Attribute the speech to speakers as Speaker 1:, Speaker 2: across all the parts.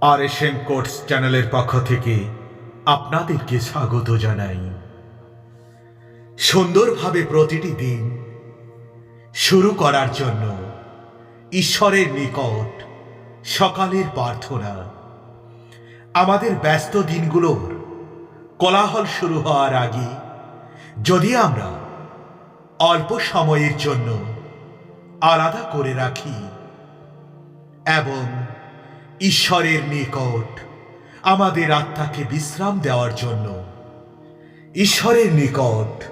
Speaker 1: আর M courts চ্যানেলের পক্ষ থেকে আপনাদেরকে স্বাগত জানাই। সুন্দরভাবে প্রতিটি দিন শুরু করার জন্য ঈশ্বরের নিকট সকালের প্রার্থনা। আমাদের ব্যস্ত দিনগুলোর কোলাহল শুরু হওয়ার আগে যদি আমরা অল্প সময়ের জন্য আলাদা করে রাখি এবং ঈশ্বরের নিকট। আমাদের আত্মাকে বিশ্রাম দেওয়ার জন্য ঈশ্বরের নিকট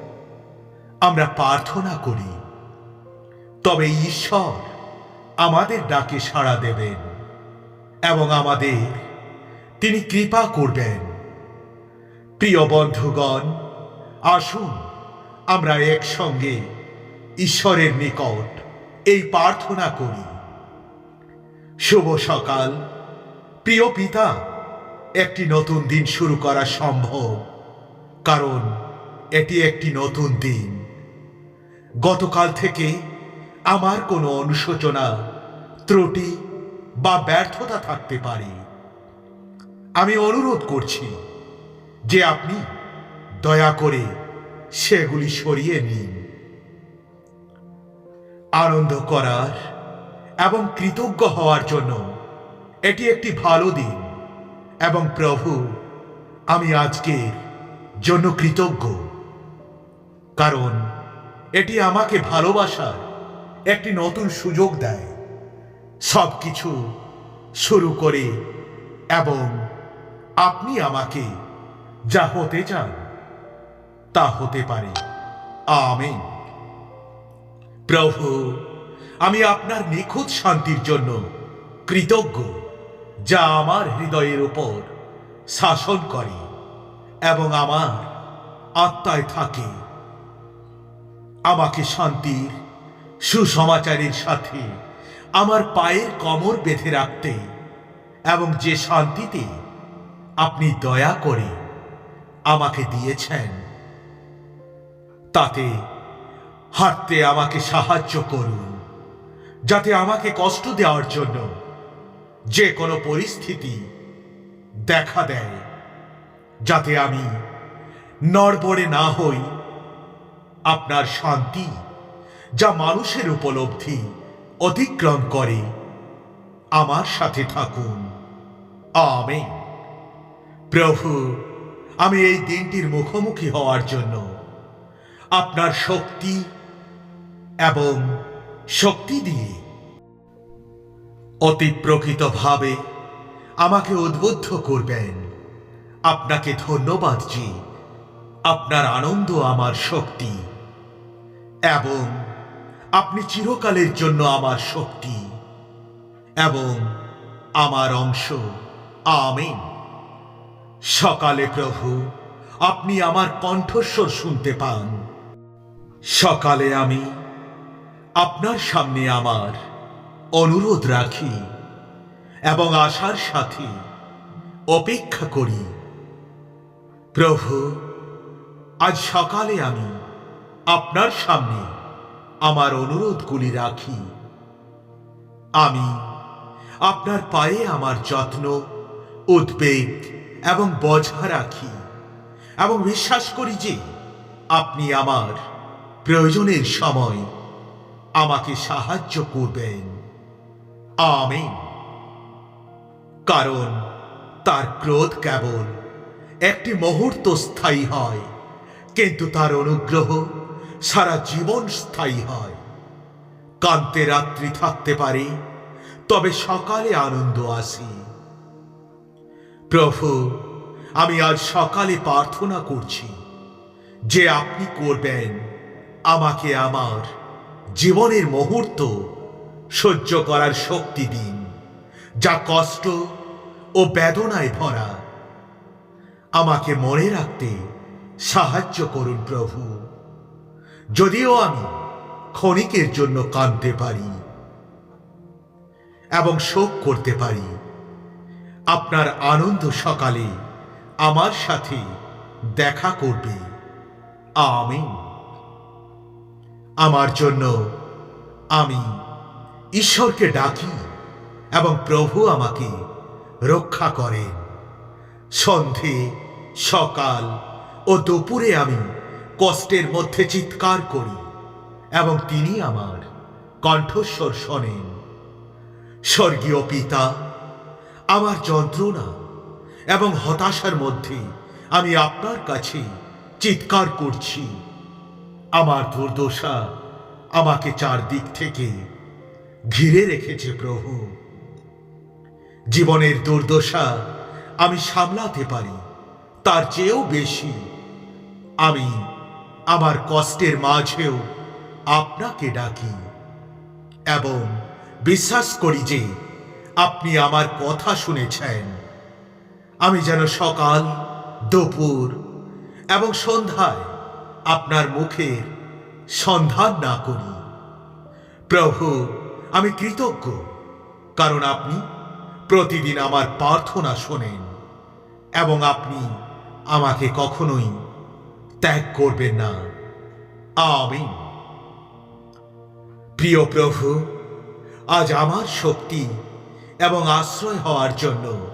Speaker 1: আমরা প্রার্থনা করি। তবে ঈশ্বর আমাদের ডাকে সাড়া দেবেন এবং আমাদের তিনি কৃপা করবেন। প্রিয় বন্ধুগণ, আসুন আমরা একসঙ্গে ঈশ্বরের নিকট এই প্রার্থনা করি। শুভ সকাল। প্রিয় পিতা, একটি নতুন দিন শুরু করা সম্ভব, কারণ এটি একটি নতুন দিন। গতকাল থেকে আমার কোনো অনুশোচনা, ত্রুটি বা ব্যর্থতা থাকতে পারে। আমি অনুরোধ করছি যে আপনি দয়া করে সেগুলি সরিয়ে নিন। আনন্দ করার এবং কৃতজ্ঞ হওয়ার জন্য এটি একটি ভালো দিন। এবং প্রভু, আমি আজকের জন্য কৃতজ্ঞ। কারণ এটি আমাকে ভালোবাসার একটি নতুন সুযোগ দেয়। সব কিছু শুরু করে এবং আপনি আমাকে যা হতে চান, তা হতে পারে। আমেন। প্রভু আমি আপনার নিখুঁত শান্তির জন্য কৃতজ্ঞ, যা আমার হৃদয়ের উপর শাসন করে এবং আমার আত্মায় থাকে। আমাকে শান্তির সুসমাচারের সাথে আমার পায়ের কমর বেঁধে রাখতে এবং যে শান্তিতে আপনি দয়া করে আমাকে দিয়েছেন, তাতে হাঁটতে আমাকে সাহায্য করুন। যাতে আমাকে কষ্ট দেওয়ার জন্য যে কোনো পরিস্থিতি দেখা দেয়, যাতে আমি নড়বড়ে না হই আপনার শান্তি যা মানুষের উপলব্ধি অতিক্রম করে। আমার সাথে থাকুন। আমেন। প্রভু, আমি এই দিনটির মুখোমুখি হওয়ার জন্য আপনার শক্তি এবং শক্তি দিয়ে। অতি প্রকৃতভাবে আমাকে উদ্বুদ্ধ করবেন। আপনাকে ধন্যবাদ জি। আপনার আনন্দ আমার শক্তি। এবং আপনি চিরকালের জন্য আমার শক্তি। এবং আমার অংশ। আমিন। সকালে প্রভু, আপনি আমার কণ্ঠস্বর শুনতে পান। সকালে আমি আপনার সামনে আমার অনুরোধ রাখি এবং আশার সাথে অপেক্ষা করি। প্রভু, আজ সকালে আমি আপনার সামনে আমার অনুরোধগুলি রাখি। আমি আপনার পায়ে আমার যত্ন, উদ্বেগ এবং বঝা রাখি এবং বিশ্বাস করি যে আপনি আমার প্রয়োজনের সময় আমাকে সাহায্য করবেন। আমেন। কারণ তার ক্রোধ কেবল একটি মুহূর্ত স্থায়ী হয়, কিন্তু তার অনুগ্রহ সারা জীবন স্থায়ী হয়। কান্তে রাত্রি থাকতে পারে, তবে সকালে আনন্দ আসে। প্রভু, আমি আজ সকালে প্রার্থনা করছি যে আপনি করবেন, আমাকে আমার জীবনের মুহূর্ত সহ্য করার শক্তি দিন, যা কষ্ট ও বেদনায় ভরা। আমাকে মনে রাখতে সাহায্য করুন প্রভু। যদিও আমি ক্ষণিকের জন্য কাঁদতে পারি এবং শোক করতে পারি, আপনার আনন্দ সকালে আমার সাথে দেখা করবে। আমিন। আমার জন্য। আমি ঈশ্বরকে ডাকি এবং প্রভু আমাকে রক্ষা করেন। সন্ধে, সকাল ও দুপুরে আমি কষ্টের মধ্যে চিৎকার করি এবং তিনি আমার কণ্ঠস্বর শোনেন। স্বর্গীয় পিতা, আমার যন্ত্রণা এবং হতাশার মধ্যে আমি আপনার কাছে চিৎকার করছি। আমার দুর্দশা আমাকে চারদিক থেকে ঘিরে রেখেছে প্রভু। জীবনের দুর্দশা আমি সামলাতে পারি, তার চেয়েও বেশি আমি আমার কষ্টের মাঝেও আপনাকে ডাকি এবং বিশ্বাস করি যে আপনি আমার কথা শুনেছেন। আমি যেন সকাল, দুপুর এবং সন্ধ্যায় আপনার মুখের সন্ধান না করি প্রভু, আমি কৃতজ্ঞ, কারণ আপনি প্রতিদিন আমার প্রার্থনা শোনেন এবং আপনি আমাকে কখনোই ত্যাগ করবেন না। আমিন। প্রিয় প্রভু, আজ আমার শক্তি এবং আশ্রয় হওয়ার জন্য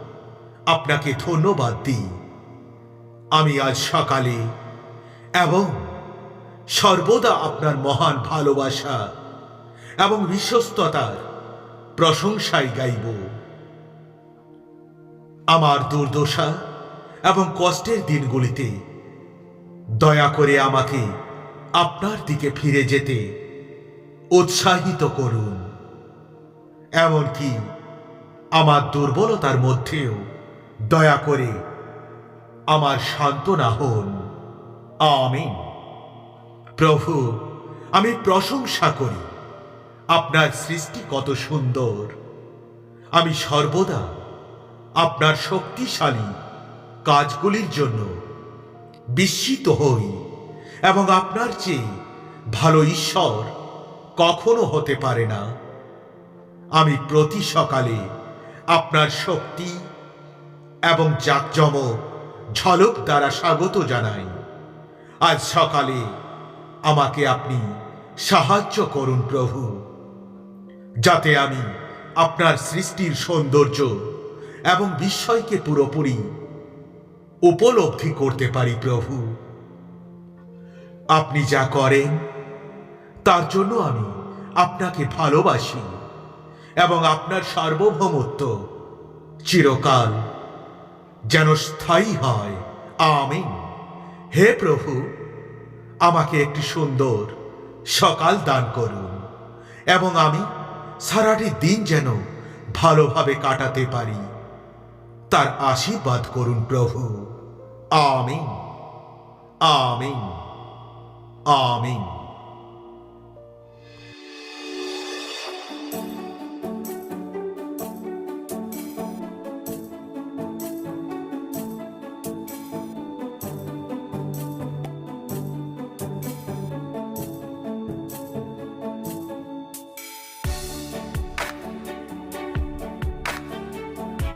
Speaker 1: আপনাকে ধন্যবাদ দিই। আমি আজ সকালে এবং সর্বদা আপনার মহান ভালোবাসা এবং বিশ্বস্ততার প্রশংসাই গাইব। আমার দুর্দশা এবং কষ্টের দিনগুলিতে দয়া করে আমাকে আপনার দিকে ফিরে যেতে উৎসাহিত করুন। এমনকি আমার দুর্বলতার মধ্যেও দয়া করে আমার সান্ত্বনা হন। আমিন। প্রভু, আমি প্রশংসা করি। আপনার সৃষ্টি কত সুন্দর। আমি সর্বদা আপনার শক্তিশালী কাজগুলির জন্য বিস্মিত হই এবং আপনার চেয়ে ভালো ঈশ্বর কখনো হতে পারে না। আমি প্রতি সকালে আপনার শক্তি এবং জাকজমক ঝলক দ্বারা স্বাগত জানাই। আজ সকালে আমাকে আপনি সাহায্য করুন প্রভু, যাতে আমি আপনার সৃষ্টির সৌন্দর্য এবং বিস্ময়কে পুরোপুরি উপলব্ধি করতে পারি প্রভু। আপনি যা করেন, তার জন্য আমি আপনাকে ভালোবাসি এবং আপনার সার্বভৌমত্ব চিরকাল যেন স্থায়ী হয়। আমিন। হে প্রভু, আমাকে একটি সুন্দর সকাল দান করুন, এবং আমি সারাটি দিন যেন ভালোভাবে কাটাতে পারি। তার আশীর্বাদ করুন প্রভু। আমিন। আমিন। আমিন।